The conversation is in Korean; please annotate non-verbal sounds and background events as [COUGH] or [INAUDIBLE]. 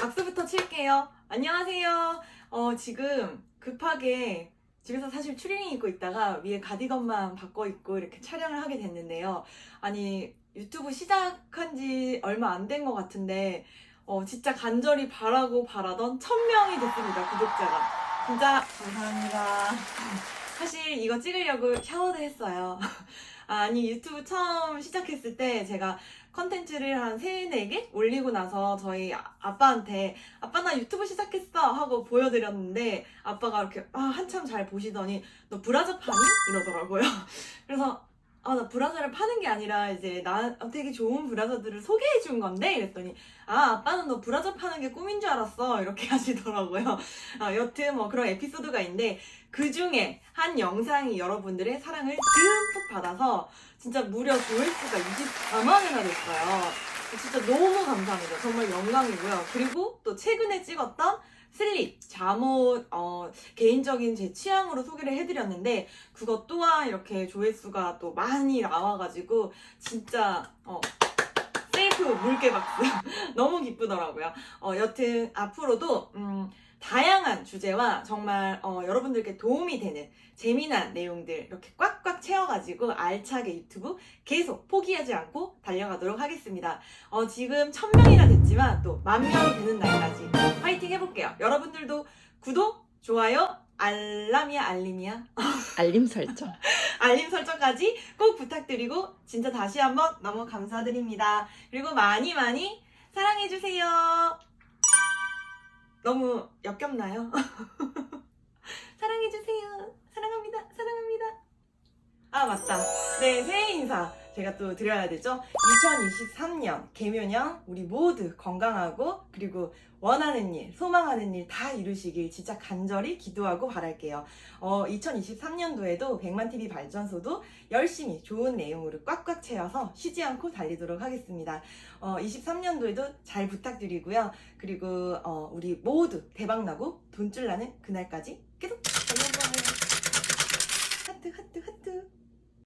박수부터 칠게요. 안녕하세요. 어, 지금 급하게 집에서 사실 추리닝 입고 있다가 위에 가디건만 바꿔 입고 이렇게 촬영을 하게 됐는데요. 아니, 유튜브 시작한 지 얼마 안 된 것 같은데, 어, 진짜 간절히 바라고 바라던 천명이 됐습니다, 구독자가. 진짜 감사합니다. 사실 이거 찍으려고 샤워도 했어요. 아니, 유튜브 처음 시작했을 때 제가 컨텐츠를 한 3, 4개 올리고 나서 저희 아- 아빠한테 아빠 나 유튜브 시작했어 하고 보여드렸는데 아빠가 이렇게 아, 한참 잘 보시더니 너 브라자 파니? 이러더라고요. [LAUGHS] 그래서 아, 나 브라자를 파는 게 아니라 이제 나 되게 좋은 브라자들을 소개해 준 건데 이랬더니 아, 아빠는 너 브라자 파는 게 꿈인 줄 알았어. 이렇게 [LAUGHS] 하시더라고요. 아, 여튼 뭐 그런 에피소드가 있는데 그 중에 한 영상이 여러분들의 사랑을 듬뿍 받아서 진짜 무려 조회수가 24만이나 됐어요. 진짜 너무 감사합니다. 정말 영광이고요. 그리고 또 최근에 찍었던 슬립, 잠옷, 어, 개인적인 제 취향으로 소개를 해드렸는데, 그것 또한 이렇게 조회수가 또 많이 나와가지고, 진짜, 어, 세이프 물개 박수. [LAUGHS] 너무 기쁘더라고요. 어, 여튼, 앞으로도, 음, 다양한 주제와 정말 어, 여러분들께 도움이 되는 재미난 내용들 이렇게 꽉꽉 채워가지고 알차게 유튜브 계속 포기하지 않고 달려가도록 하겠습니다. 어, 지금 천명이나 됐지만 또 만 명이 되는 날까지 파이팅 해볼게요. 여러분들도 구독, 좋아요, 알람이야, 알림이야? [LAUGHS] 알림 설정. 알림 설정까지 꼭 부탁드리고 진짜 다시 한번 너무 감사드립니다. 그리고 많이 많이 사랑해주세요. 너무 역겹나요? [LAUGHS] 사랑해주세요. 사랑합니다. 사랑합니다. 아, 맞다. 네, 새해 인사 제가 또 드려야 되죠? 2023년 개묘년 우리 모두 건강하고 그리고 원하는 일, 소망하는 일 다 이루시길 진짜 간절히 기도하고 바랄게요. 어, 2023년도에도 100만TV 발전소도 열심히 좋은 내용으로 꽉꽉 채워서 쉬지 않고 달리도록 하겠습니다. 어, 23년도에도 잘 부탁드리고요. 그리고 어, 우리 모두 대박나고 돈줄 나는 그날까지 계속